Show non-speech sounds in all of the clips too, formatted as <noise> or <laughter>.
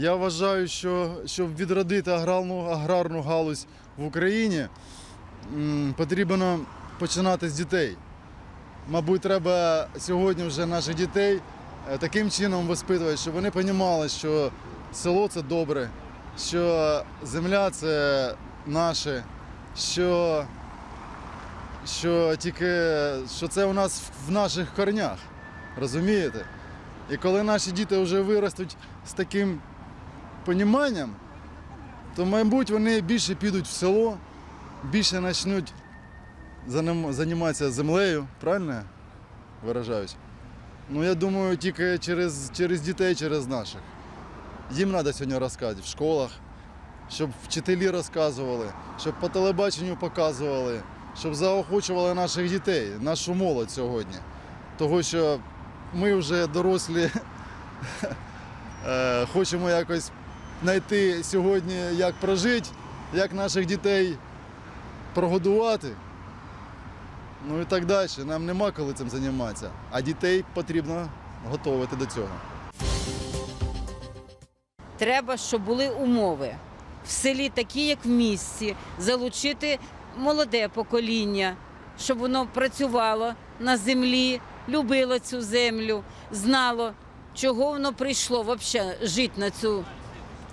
Я вважаю, що щоб відродити аграрну, аграрну галузь в Україні, потрібно починати з дітей. Мабуть, треба сьогодні вже наших дітей е, таким чином воспитувати, щоб вони розуміли, що село це добре, що земля це наше, що, що тільки що це у нас в наших корнях. Розумієте? І коли наші діти вже виростуть з таким поніманням, то, мабуть, вони більше підуть в село, більше почнуть займатися землею, правильно я виражаюсь? Ну, я думаю, тільки через, через дітей, через наших. Їм треба сьогодні розказати в школах, щоб вчителі розказували, щоб по телебаченню показували, щоб заохочували наших дітей, нашу молодь сьогодні. Того, що ми вже дорослі <laughs> е, хочемо якось знайти сьогодні, як прожити, як наших дітей прогодувати. Ну і так далі. Нам нема коли цим займатися. А дітей потрібно готувати до цього. Треба, щоб були умови в селі, такі як в місті, залучити молоде покоління, щоб воно працювало на землі, любило цю землю, знало, чого воно прийшло взагалі жити на цю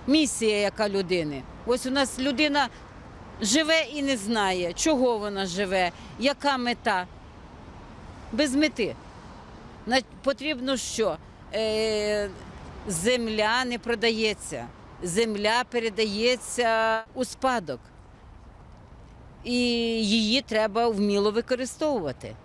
місію, яка людини. Ось у нас людина живе і не знає, чого вона живе, яка мета. Без мети. Потрібно що? Е, земля не продається. Земля передається у спадок. І її треба вміло використовувати.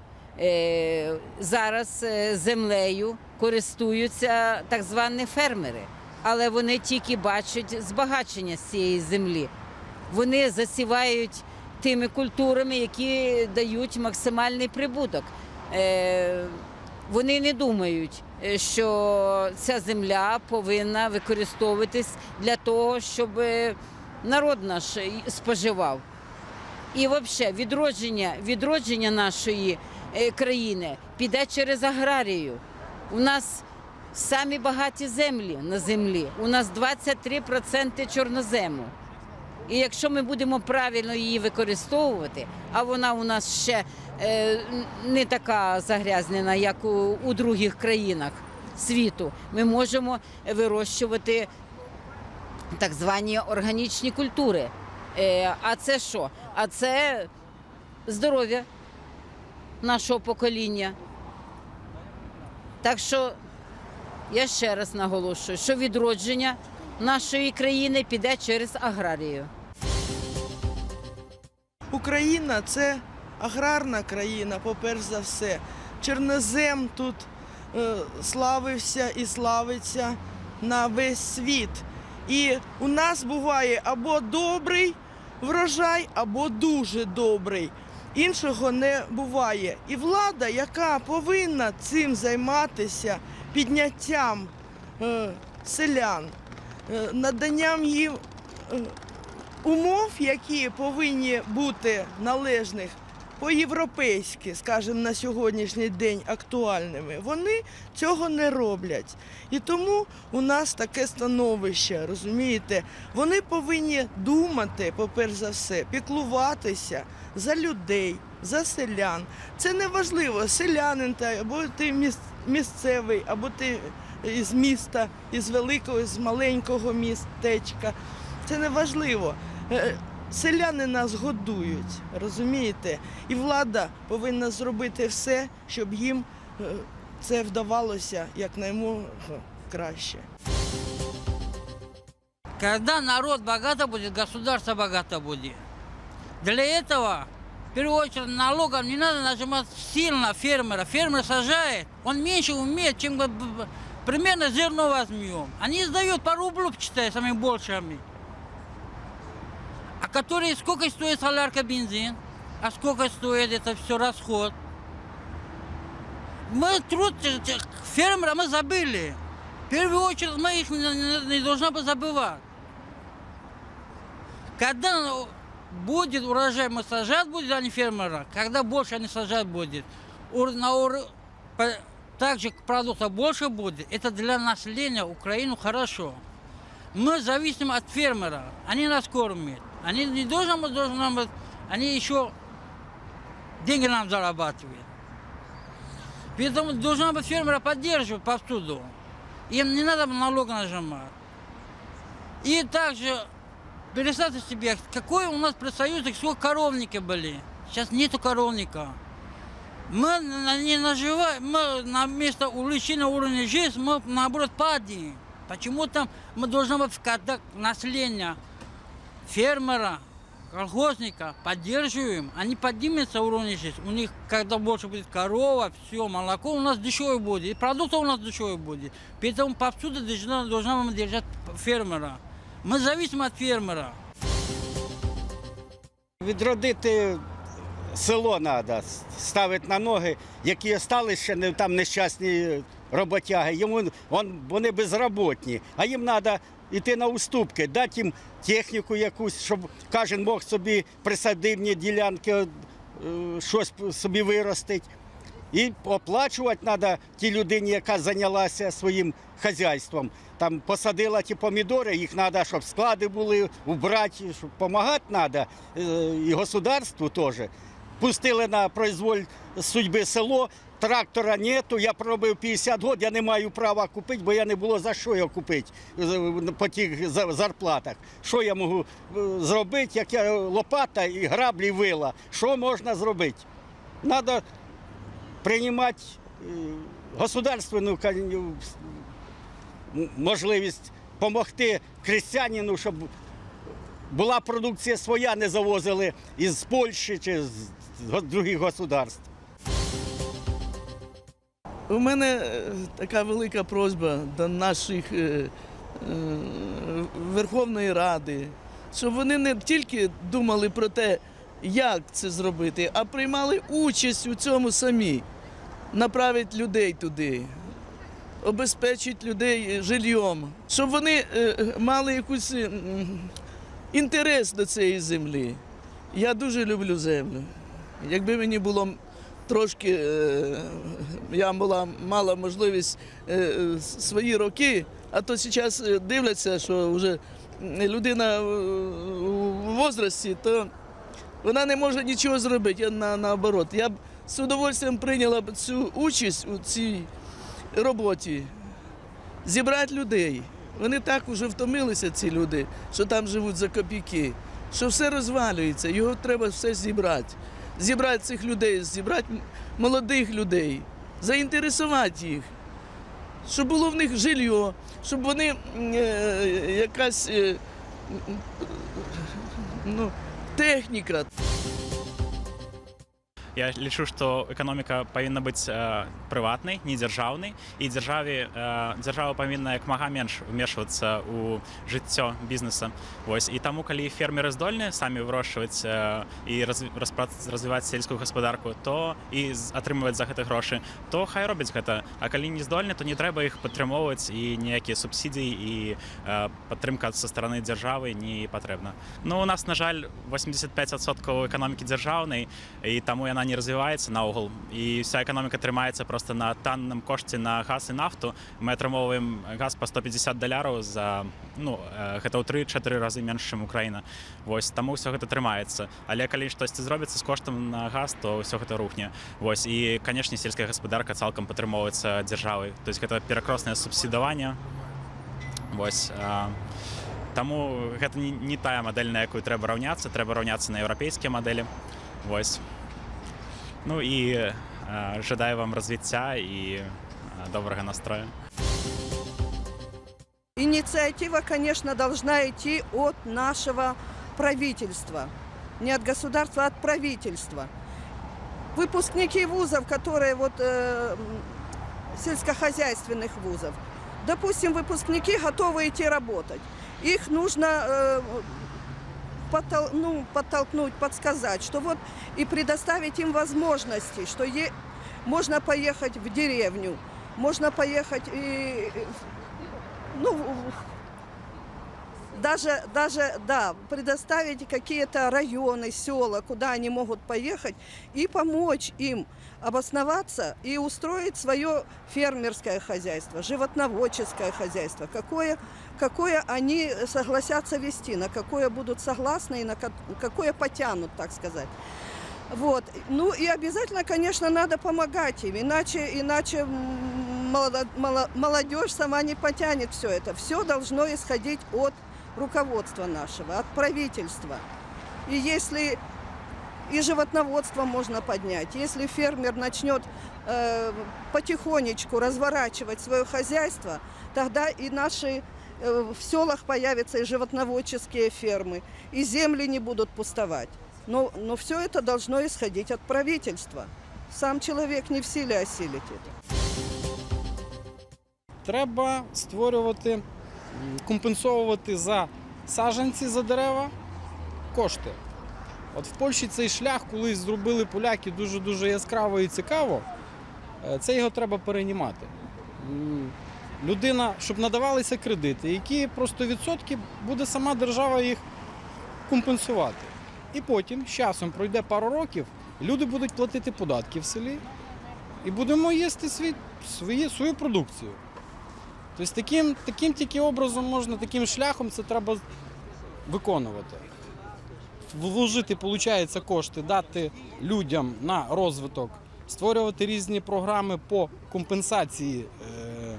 Е, зараз е, землею користуються так звані фермери, але вони тільки бачать збагачення з цієї землі. Вони засівають тими культурами, які дають максимальний прибуток. Е, вони не думають, е, що ця земля повинна використовуватись для того, щоб е, народ наш споживав. І взагалі відродження, відродження нашої країни піде через аграрію. У нас самі багаті землі на землі. У нас 23% чорнозему. І якщо ми будемо правильно її використовувати, а вона у нас ще е, не така загрязнена, як у, у других країнах світу, ми можемо вирощувати так звані органічні культури. Е, а це що? А це здоров'я нашого покоління. Так що я ще раз наголошую, що відродження нашої країни піде через аграрію. Україна це аграрна країна, по-перш за все. Чорнозем тут е, славився і славиться на весь світ. І у нас буває або добрий врожай, або дуже добрий. Іншого не буває. І влада, яка повинна цим займатися, підняттям е, селян, е, наданням їм е, умов, які повинні бути належних по-європейськи, скажімо, на сьогоднішній день актуальними, вони цього не роблять. І тому у нас таке становище, розумієте? Вони повинні думати, по-перш за все, піклуватися за людей, за селян. Це не важливо, селянин та або ти місцевий, або ти із міста, із великого, з маленького містечка. Це не важливо. Е, Селяни нас годують, розумієте? І влада повинна зробити все, щоб їм е, це вдавалося якнаймога краще. Когда народ богато будет, государство богато будет. Для этого, в первую очередь, налогом не надо нажимать сильно фермера. Фермер сажает, он меньше умеет, чем бы- бы- примерно зерно возьмем. Они сдают по рублю, считай, самыми большими. А которые, сколько стоит солярка, бензин? А сколько стоит это все расход? Мы труд этих фермера мы забыли. В первую очередь мы их не, не- бы забывать. Когда будет урожай, мы сажать будет, а не фермера. Когда больше они сажать будет. На также продуктов больше будет. Это для населения Украины хорошо. Мы зависим от фермера. Они нас кормят. Они не должны быть, должны быть, они еще деньги нам зарабатывают. Поэтому должна быть фермера поддерживать повсюду. Им не надо налог нажимать. И также представьте себе, какой у нас при Союзе, сколько коровники были. Сейчас нету коровника. Мы не наживаем, мы на место увеличения уровня жизни, мы наоборот падаем. Почему там мы должны быть когда население фермера, колхозника поддерживаем, они поднимутся уровень жизни. У них, когда больше будет корова, все, молоко у нас дешевое будет, и продукты у нас дешевые будет. Поэтому повсюду должна, должна мы держать фермера. Мы зависим от фермера. Відродити село треба, ставити на ноги, які стали ще не, там нещасні роботяги. Йому, он, вони безроботні, а їм треба йти на уступки, дати їм техніку якусь, щоб кожен мог собі присадибні ділянки е, щось собі виростити. І оплачувати треба тій людині, яка зайнялася своїм хазяйством. Там посадила ті помідори, їх треба, щоб склади були, убрати, щоб допомагати треба. І государству теж. Пустили на произволь судьби село, трактора нету, я пробив 50 років, я не маю права купити, бо я не було за що його купити е, по тих зарплатах. Що я можу е, зробити, як я лопата і граблі вила? Що можна зробити? Треба приймати е, государственну можливість допомогти крестьянину, щоб була продукція своя, не завозили із Польщі чи з других государств. У мене е, така велика просьба до наших е, е, Верховної Ради, щоб вони не тільки думали про те, як це зробити, а приймали участь у цьому самі, направити людей туди, обезпечити людей жильйом, щоб вони мали якийсь інтерес до цієї землі. Я дуже люблю землю. Якби мені було трошки, е, я була мала можливість е, свої роки, а то зараз е, дивляться, що вже людина у возрасті, то вона не може нічого зробити. Я на, наоборот. Я б з удовольствием прийняла б цю участь у цій роботі. Зібрати людей. Вони так вже втомилися, ці люди, що там живуть за копійки, що все розвалюється, його треба все зібрати. Зібрати цих людей, зібрати молодих людей, заінтересувати їх, щоб було в них жилье, щоб вони е, якась е, ну, техніка. Я лічу, що економіка повинна бути е, приватною, не державною, і державі е, держава повинна як мага менш вмішуватися у життя бізнесу. Ось і тому, коли фермери здольні самі вирощувати е, і розвивати сільську господарку, то і отримувати за це гроші, то хай роблять це. А коли не здольні, то не треба їх підтримувати, і ніякі субсидії і підтримка зі сторони держави не потрібна. Ну у нас, на жаль, 85% економіки державної, і тому вона не розвивається наогул. І вся економіка тримається просто на танному кошті на газ і нафту. Ми отримуємо газ по 150 доларів за ну е, це у 3-4 рази менше, ніж Україна. Ось тому все це тримається. Але коли щось зробиться з коштом на газ, то все це рухне. Ось і, звісно, сільська господарка цілком підтримується державою. Тобто це перекросне субсидування. Ось. е, Тому це не, не та модель, на яку треба рівнятися. Треба рівнятися на європейські моделі. Ось. Ну і е, жадаю вам розвиття і е, доброго настрою. Инициатива, конечно, должна идти от нашего правительства. Не от государства, а от правительства. Выпускники вузов, которые вот э, м, сельскохозяйственных вузов, допустим, выпускники готовы идти работать. Их нужно э, подтол- ну, подтолкнуть, подсказать, что вот и предоставить им возможности, что е- можно поехать в деревню, можно поехать и, ну, даже, даже, да, предоставить какие-то районы, села, куда они могут поехать и помочь им обосноваться и устроить свое фермерское хозяйство, животноводческое хозяйство, какое, какое они согласятся вести, на какое будут согласны и на ка- какое потянут, так сказать. Вот. Ну и обязательно, конечно, надо помогать им, иначе, иначе молодежь сама не потянет все это. Все должно исходить от руководства нашего, от правительства. И если и животноводство можно поднять, если фермер начнет э, потихонечку разворачивать свое хозяйство, тогда и наши э, в селах появятся и животноводческие фермы, и земли не будут пустовать. Но, но все это должно исходить от правительства. Сам человек не в силе осилить это. треба створювати, компенсовувати за саджанці за дерева кошти. От в Польщі цей шлях колись зробили поляки дуже-дуже яскраво і цікаво. Е, Це його треба переймати. Людина, щоб надавалися кредити, які просто відсотки буде сама держава їх компенсувати. І потім, з часом пройде пару років, люди будуть платити податки в селі і будемо їсти свій, свої, свою продукцію. Тобто таким, таким тільки образом можна, таким шляхом це треба виконувати. Вложити, виходить, кошти, дати людям на розвиток, створювати різні програми по компенсації е,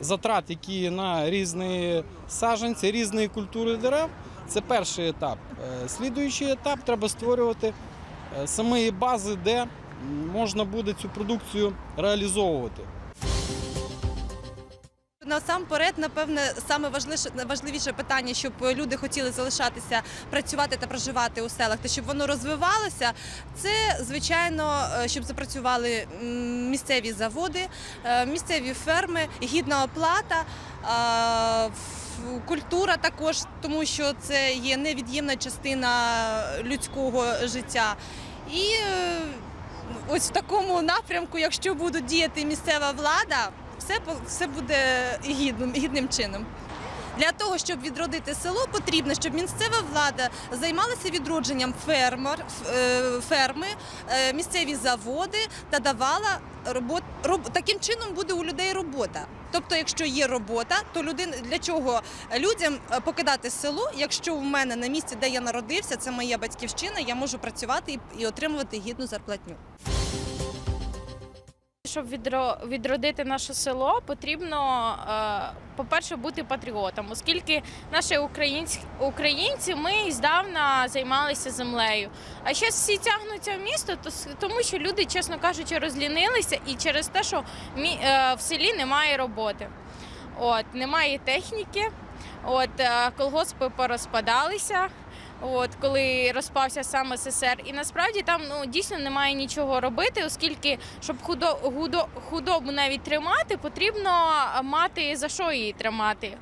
затрат, які на різні саджанці, різні культури дерев. Це перший етап. Е, Слідуючий етап треба створювати е, самі бази, де можна буде цю продукцію реалізовувати. Насамперед, напевне, саме важливіше, важливіше питання, щоб люди хотіли залишатися працювати та проживати у селах, та щоб воно розвивалося. Це звичайно, е, щоб запрацювали місцеві заводи, е, місцеві ферми, гідна оплата. е, Культура також, тому що це є невід'ємна частина людського життя. І ось в такому напрямку, якщо буде діяти місцева влада, все, все буде гідним, гідним чином. Для того, щоб відродити село, потрібно, щоб місцева влада займалася відродженням фермер, е, ферми, е, місцеві заводи та давала робот, роб, таким чином буде у людей робота. Тобто, якщо є робота, то людина для чого людям е, покидати село, якщо в мене на місці, де я народився, це моя батьківщина, я можу працювати і отримувати гідну зарплатню. Щоб відро- відродити наше село, потрібно, е, по-перше, бути патріотом, оскільки наші українці ми здавна займалися землею. А ще всі тягнуться в місто, тому що люди, чесно кажучи, розлінилися і через те, що е, в селі немає роботи. От, немає техніки, от, е, колгоспи порозпадалися. От коли розпався сам СССР, і насправді там ну дійсно немає нічого робити, оскільки щоб худо, худо, худобу навіть тримати, потрібно мати за що її тримати.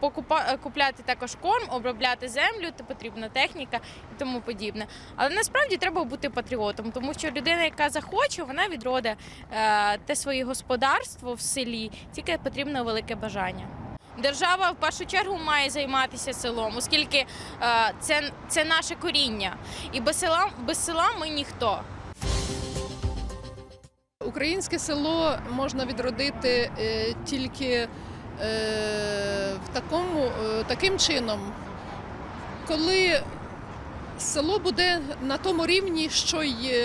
Покупа, е, купляти також корм, обробляти землю, то потрібна техніка і тому подібне. Але насправді треба бути патріотом, тому що людина, яка захоче, вона відродить е, те своє господарство в селі, тільки потрібно велике бажання. Держава в першу чергу має займатися селом, оскільки е, це, це наше коріння. І без села, без села ми ніхто. Українське село можна відродити е, тільки е, в такому, таким чином, коли село буде на тому рівні, що й,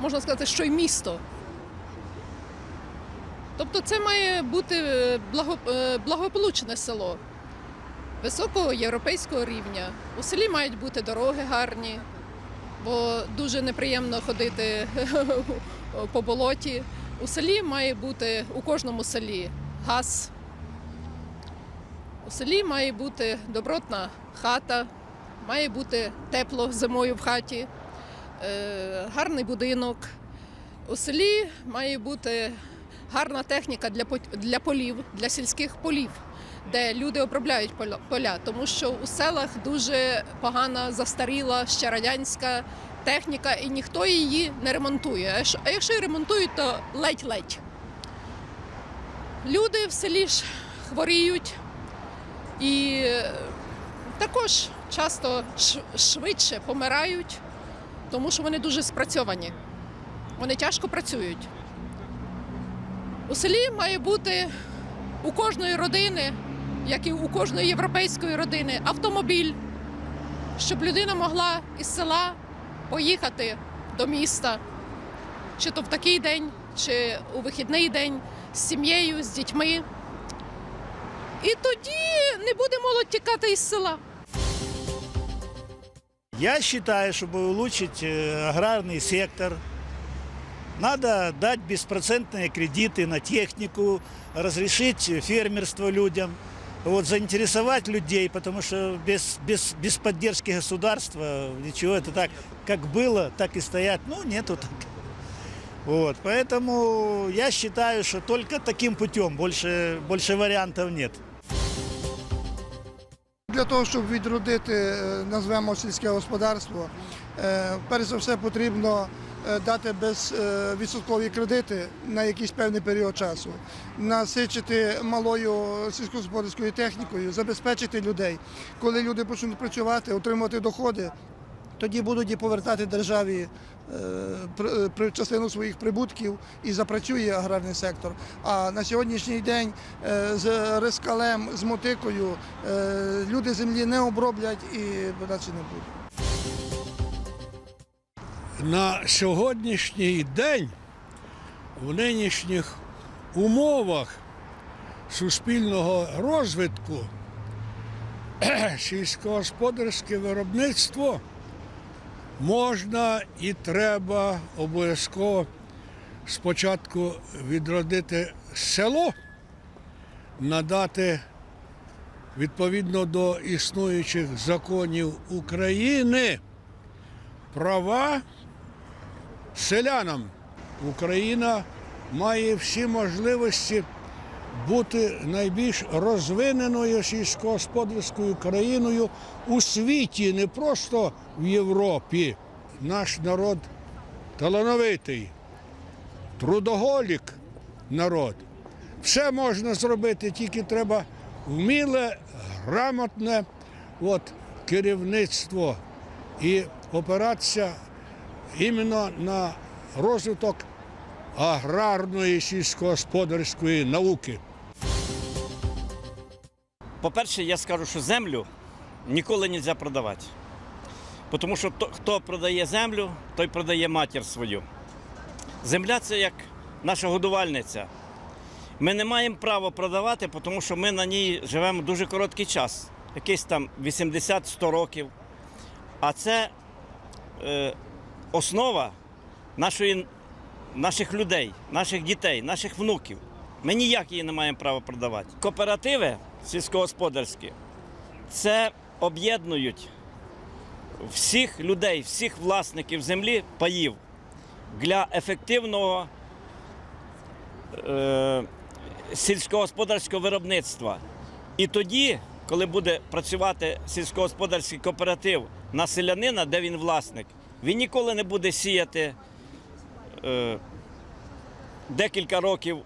можна сказати, що й місто. Тобто це має бути е, е, благополучне село високого європейського рівня. У селі мають бути дороги гарні, бо дуже неприємно ходити <laughs> по болоті. У селі має бути у кожному селі газ. У селі має бути добротна хата, має бути тепло зимою в хаті, е, гарний будинок. У селі має бути гарна техніка для, для полів, для сільських полів, де люди обробляють поля- тому що у селах дуже погана, застаріла, ще радянська техніка, і ніхто її не ремонтує. А якщо- і ремонтують, то ледь-ледь. Люди в селі ж хворіють, і також часто швидше помирають, тому що вони дуже спрацьовані. Вони тяжко працюють. У селі має бути у кожної родини, як і у кожної європейської родини, автомобіль, щоб людина могла із села поїхати до міста, чи то в такий день, чи у вихідний день з сім'єю, з дітьми. І тоді не буде молодь тікати із села. Я считаю, чтобы улучшить э, аграрный сектор, надо дать беспроцентные кредиты на технику, разрешить фермерство людям, вот, заинтересовать людей, потому что без, без, без поддержки государства ничего, это так, как было, так и стоят, ну, нету так. Вот, поэтому я считаю, что только таким путем, больше, больше вариантов нет. Для того, щоб відродити, е, назвемо сільське господарство, е, перш за все потрібно е, дати безвідсоткові кредити на якийсь певний період часу, насичити малою сільськогосподарською технікою, забезпечити людей. Коли люди почнуть працювати, отримувати доходи, тоді будуть і повертати державі е, частину своїх прибутків і запрацює аграрний сектор. А на сьогоднішній день е, з рискалем, з мотикою е, люди землі не оброблять і подачі не буде. На сьогоднішній день в нинішніх умовах суспільного розвитку <clears throat> сільськогосподарське виробництво можна і треба обов'язково спочатку відродити село, надати відповідно до існуючих законів України права селянам. Україна має всі можливості бути найбільш розвиненою сільськогосподарською країною у світі, не просто в Європі. Наш народ талановитий, трудоголік народ. Все можна зробити, тільки треба вміле, грамотне от, керівництво і опиратися іменно на розвиток аграрної сільськогосподарської науки. По-перше, я скажу, що землю ніколи не можна продавати. Тому що хто продає землю, той продає матір свою. Земля це як наша годувальниця. Ми не маємо права продавати, тому що ми на ній живемо дуже короткий час, якийсь там 80-100 років. А це е, основа нашої, наших людей, наших дітей, наших внуків. Ми ніяк її не маємо права продавати. Кооперативи сільськогосподарські це об'єднують всіх людей, всіх власників землі, паїв для ефективного е, сільськогосподарського виробництва. І тоді, коли буде працювати сільськогосподарський кооператив на селянина, де він власник, він ніколи не буде сіяти е, декілька років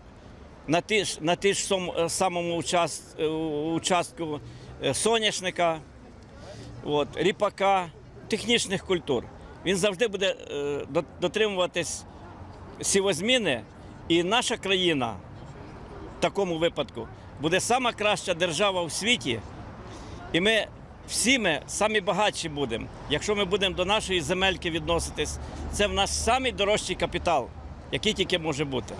на ті на ті ж е, самому участ, е, участку е, соняшника, от, ріпака, технічних культур. Він завжди буде е, до- дотримуватись сівозміни, і наша країна в такому випадку буде сама краща держава у світі, і ми всі ми самі багатші будемо. Якщо ми будемо до нашої земельки відноситись, це в нас самий дорожчий капітал, який тільки може бути.